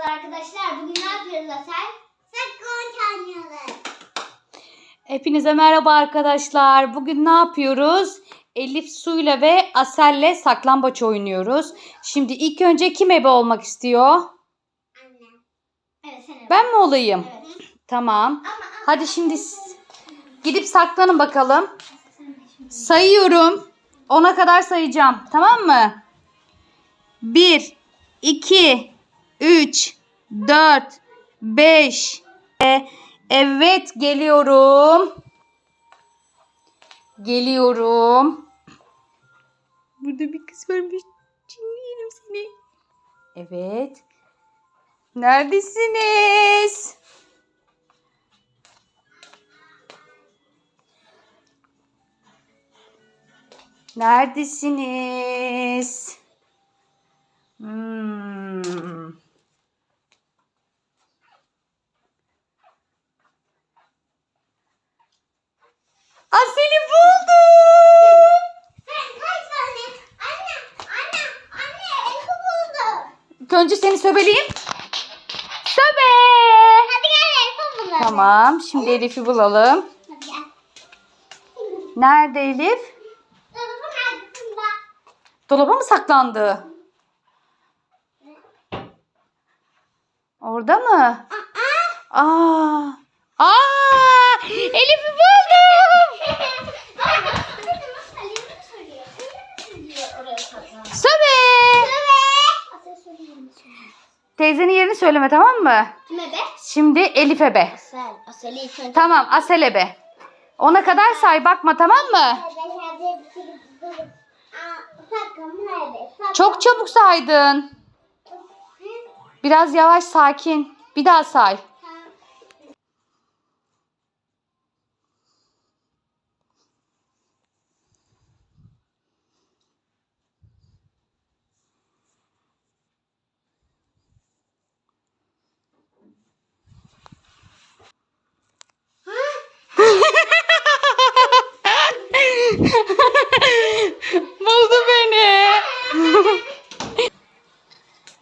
Arkadaşlar bugün ne yapıyoruz Asel? Sakon oynuyoruz. Hepinize merhaba arkadaşlar. Bugün ne yapıyoruz? Elif Su'yla ve Asel'le saklambaç oynuyoruz. Şimdi ilk önce kim ebe olmak istiyor? Anne. Evet sen Ben mi olayım? Evet. Tamam. Ama Hadi şimdi gidip saklanın bakalım. Sayıyorum. Ona kadar sayacağım. Tamam mı? 1, 2, 3, 4, 5. Evet geliyorum. Geliyorum. Burada bir kız varmış. Çinleyelim seni. Evet. Neredesiniz? Neredesiniz? Aa, seni buldum. Kaç tane? Anne, anne, anne Elif'i buldum. Önce seni söbeleyeyim. Söbe. Hadi gel Elif'i bulalım. Tamam. Şimdi Elif'i bulalım. Hadi gel. Nerede Elif? Dolabın arkasında. Dolaba mı saklandı? Orada mı? Aa. Aa. Aa! Elif'i buldum. Söbe. Teyzenin yerini söyleme tamam mı? Kime be? Şimdi Elif'e be. Asel. Asel'i ilk önce. Tamam Asel'e be. Ona kadar say bakma tamam mı? Çok çabuk saydın. Biraz yavaş sakin. Bir daha say. Buldu beni.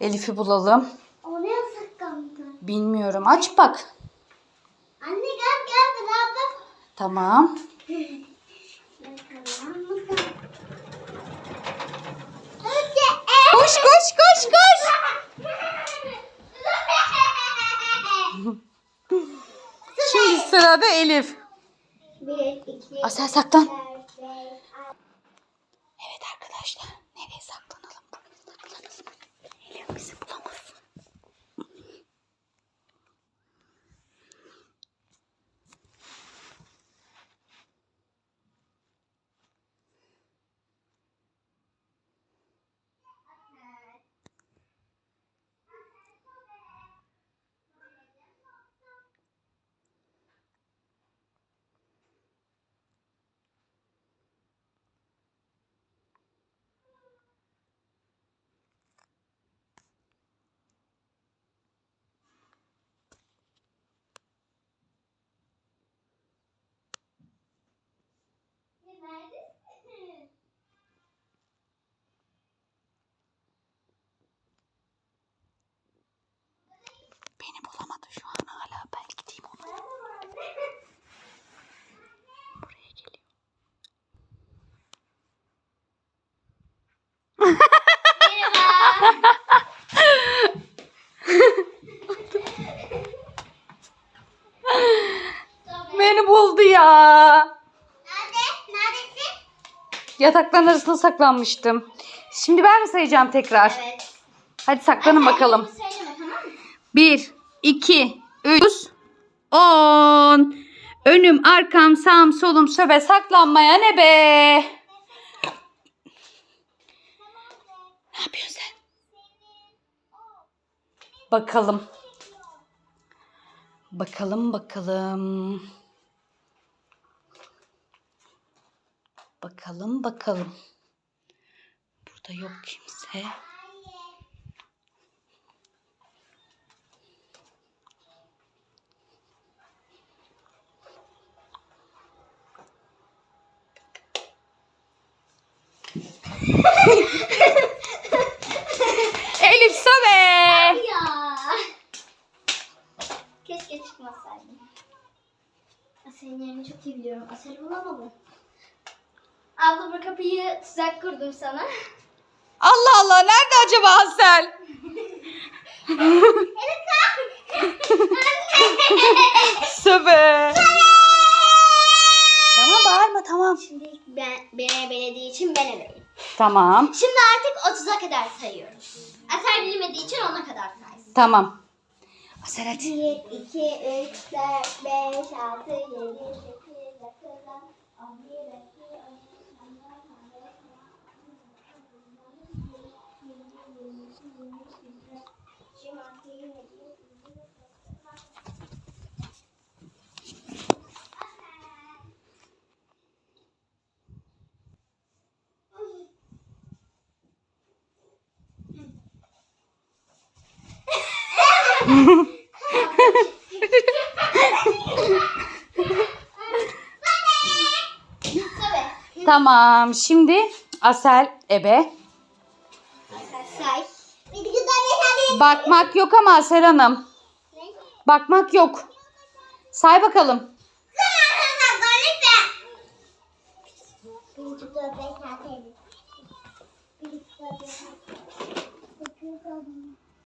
Elif'i bulalım. Oraya saklandın. Bilmiyorum. Aç bak. Anne gel gel beraber. Tamam. Elif. İki, Asel saklan. Evet arkadaşlar. Nereye saklanalım? Saklanalım. Elif bizi Neredesin? Beni bulamadı şu an hala. Ben gideyim ona. Buraya geliyor. Merhaba. Beni buldu ya. Yatakların arasında saklanmıştım. Şimdi ben mi sayacağım tekrar? Evet. Hadi saklanın bakalım. Söyleme tamam mı? 1, 2, 3, 10. Önüm, arkam, sağım, solum, söbe saklanmaya ne be? Ne yapıyorsun sen? Bakalım. Bakalım bakalım. Bakalım bakalım. Burada yok kimse. Elif Sabe. Ya. Keşke çıkmasaydı. Asel'in yerini çok iyi biliyorum. Asel'i bulamadım. Abla bu kapıyı tuzak kurdum sana. Allah Allah nerede acaba Asel? Söbe. Tamam bağırma tamam. Şimdi ben, bene belediye için ben ebeyim. Tamam Şimdi artık 30'a kadar sayıyoruz. Eser bilmediği için ona kadar saysın. tamam. Asel hadi. 1, 2, 3, 4, 5, 6, 7, 8, 9, 10, 11, tamam. Şimdi Asel Ebe. Bakmak yok ama Asel Hanım. Bakmak yok. Say bakalım.